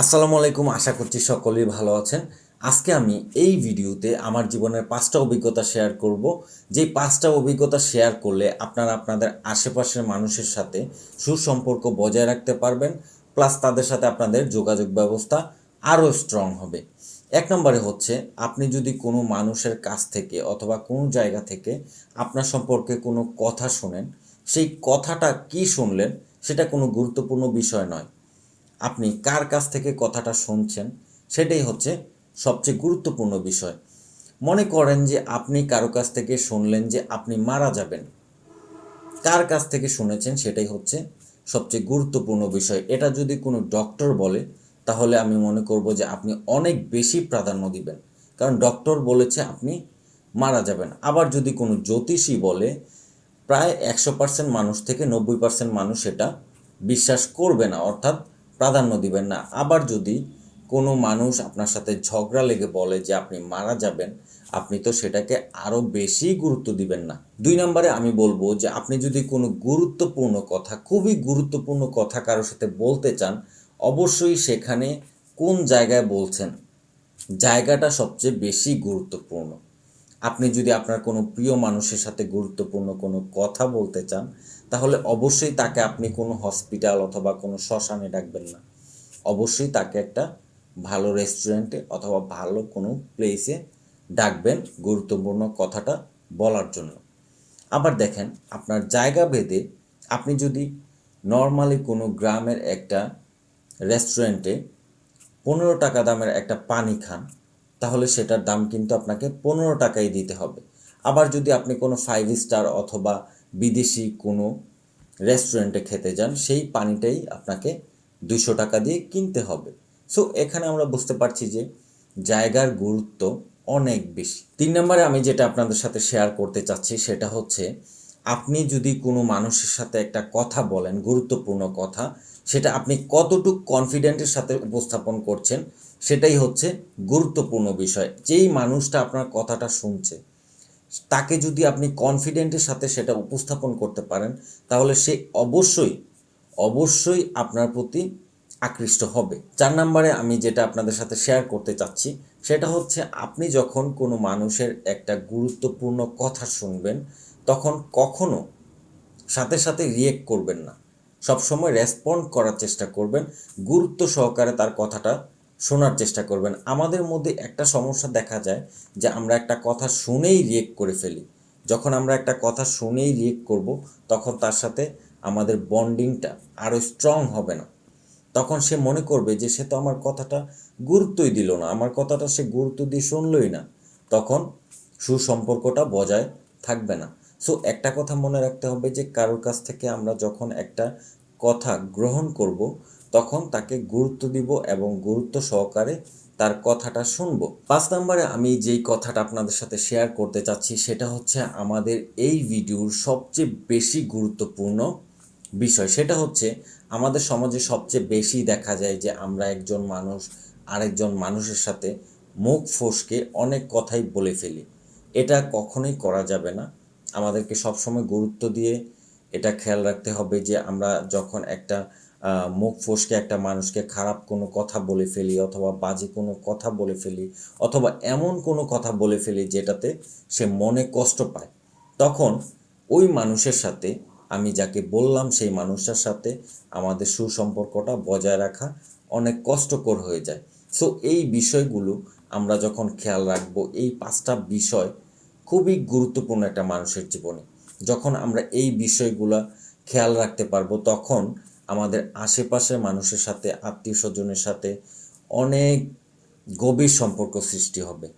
আসসালামু আলাইকুম, আশা করছি সকলেই ভালো আছেন। আজকে আমি এই ভিডিওতে আমার জীবনের পাঁচটা অভিজ্ঞতা শেয়ার করব। যেই পাঁচটা অভিজ্ঞতা শেয়ার করলে আপনারা আপনাদের আশেপাশের মানুষের সাথে সুসম্পর্ক বজায় রাখতে পারবেন, প্লাস তাদের সাথে আপনাদের যোগাযোগ ব্যবস্থা আরও স্ট্রং হবে। এক নম্বরে হচ্ছে, আপনি যদি কোনো মানুষের কাছ থেকে অথবা কোনো জায়গা থেকে আপনার সম্পর্কে কোনো কথা শোনেন, সেই কথাটা কি শুনলেন সেটা কোনো গুরুত্বপূর্ণ বিষয় নয়। আপনি কার কাছ থেকে কথাটা শুনছেন সেটাই হচ্ছে সবচেয়ে গুরুত্বপূর্ণ বিষয়। মনে করেন যে আপনি কারও কাছ থেকে শুনলেন যে আপনি মারা যাবেন। কার কাছ থেকে শুনেছেন সেটাই হচ্ছে সবচেয়ে গুরুত্বপূর্ণ বিষয়। এটা যদি কোনো ডক্টর বলে, তাহলে আমি মনে করব যে আপনি অনেক বেশি প্রাধান্য দিবেন। কারণ ডক্টর বলেছে আপনি মারা যাবেন। আবার যদি কোনো জ্যোতিষী বলে, প্রায় একশো পার্সেন্ট মানুষ থেকে নব্বই পার্সেন্ট মানুষ এটা বিশ্বাস করবে না। অর্থাৎ প্রাধান্য দিবেন না। আবার যদি কোনো মানুষ আপনার সাথে ঝগড়া লেগে বলে যে আপনি মারা যাবেন, আপনি তো সেটাকে আরও বেশি গুরুত্ব দিবেন না। দুই নম্বরে আমি বলব যে আপনি যদি কোনো গুরুত্বপূর্ণ কথা, খুবই গুরুত্বপূর্ণ কথা কারোর সাথে বলতে চান, অবশ্যই সেখানে কোন জায়গায় বলছেন, জায়গাটা সবচেয়ে বেশি গুরুত্বপূর্ণ। আপনি যদি আপনার কোনো প্রিয় মানুষের সাথে গুরুত্বপূর্ণ কোনো কথা বলতে চান, তাহলে অবশ্যই তাকে আপনি কোনো হসপিটাল অথবা কোনো শ্মশানে ডাকবেন না। অবশ্যই তাকে একটা ভালো রেস্টুরেন্টে অথবা ভালো কোনো প্লেসে ডাকবেন গুরুত্বপূর্ণ কথাটা বলার জন্য। আবার দেখেন, আপনার জায়গা ভেদে আপনি যদি নর্মালি কোনো গ্রামের একটা রেস্টুরেন্টে পনেরো টাকা দামের একটা পানি খান তাহলে সেটার দাম কিন্তু আপনাকে পনেরো টাকাই দিতে হবে। আবার যদি আপনি কোনো ফাইভ স্টার অথবা বিদেশি কোনো রেস্টুরেন্টে খেতে যান, সেই পানিটাই আপনাকে দুশো টাকা দিয়ে কিনতে হবে। সো এখানে আমরা বুঝতে পারছি যে জায়গার গুরুত্ব অনেক বেশি। তিন নম্বরে আমি যেটা আপনাদের সাথে শেয়ার করতে চাচ্ছি, সেটা হচ্ছে আপনি যদি কোনো মানুষের সাথে একটা কথা বলেন, গুরুত্বপূর্ণ কথা, সেটা আপনি কতটুকু কনফিডেন্টের সাথে উপস্থাপন করছেন, সেটাই হচ্ছে গুরুত্বপূর্ণ বিষয়। যেই মানুষটা আপনার কথাটা শুনছে, তাকে যদি আপনি কনফিডেন্টের সাথে সেটা উপস্থাপন করতে পারেন, তাহলে সে অবশ্যই অবশ্যই আপনার প্রতি আকৃষ্ট হবে। চার নম্বরে আমি যেটা আপনাদের সাথে শেয়ার করতে চাচ্ছি, সেটা হচ্ছে আপনি যখন কোনো মানুষের একটা গুরুত্বপূর্ণ কথা শুনবেন তখন কখনো সাথে সাথে রিয়েক্ট করবেন না। সবসময় রেসপন্ড করার চেষ্টা করবেন, গুরুত্ব সহকারে তার কথাটা শোনার চেষ্টা করবেন। আমাদের মধ্যে একটা সমস্যা দেখা যায় যে আমরা একটা কথা শুনেই রিয়েক্ট করে ফেলি। যখন আমরা একটা কথা শুনেই রিয়েক্ট করব, তখন তার সাথে আমাদের বন্ডিংটা আরও স্ট্রং হবে না। তখন সে মনে করবে যে সে তো আমার কথাটা গুরুত্বই দিল না, আমার কথাটা সে গুরুত্ব দিয়ে শুনলই না। তখন সুসম্পর্কটা বজায় থাকবে না। সো একটা কথা মনে রাখতে হবে যে, কারোর কাছ থেকে আমরা যখন একটা কথা গ্রহণ করব, তখন তাকে গুরুত্ব দিব এবং গুরুত্ব সহকারে তার কথাটা শুনব। পাঁচ নম্বরে আমি যেই কথাটা আপনাদের সাথে শেয়ার করতে চাচ্ছি, সেটা হচ্ছে আমাদের এই ভিডিওর সবচেয়ে বেশি গুরুত্বপূর্ণ বিষয়। সেটা হচ্ছে, আমাদের সমাজে সবচেয়ে বেশি দেখা যায় যে, আমরা একজন মানুষ, আরেকজন মানুষের সাথে মুখ ফসকে অনেক কথাই বলে ফেলি। এটা কখনোই করা যাবে না। আমাদেরকে সবসময় গুরুত্ব দিয়ে এটা খেয়াল রাখতে হবে যে আমরা যখন একটা মুখ ফসকে একটা মানুষকে খারাপ কোনো কথা বলে ফেলি অথবা বাজে কোনো কথা বলে ফেলি অথবা এমন কোনো কথা বলে ফেলি যেটাতে সে মনে কষ্ট পায়, তখন ওই মানুষের সাথে, আমি যাকে বললাম সেই মানুষটার সাথে আমাদের সুসম্পর্কটা বজায় রাখা অনেক কষ্টকর হয়ে যায়। সো এই বিষয়গুলো আমরা যখন খেয়াল রাখব, এই পাঁচটা বিষয় খুবই গুরুত্বপূর্ণ একটা মানুষের জীবনে। যখন আমরা এই বিষয়গুলো খেয়াল রাখতে পারব, তখন আমাদের আশেপাশের মানুষের সাথে, আত্মীয় স্বজনের সাথে অনেক গভীর সম্পর্ক সৃষ্টি হবে।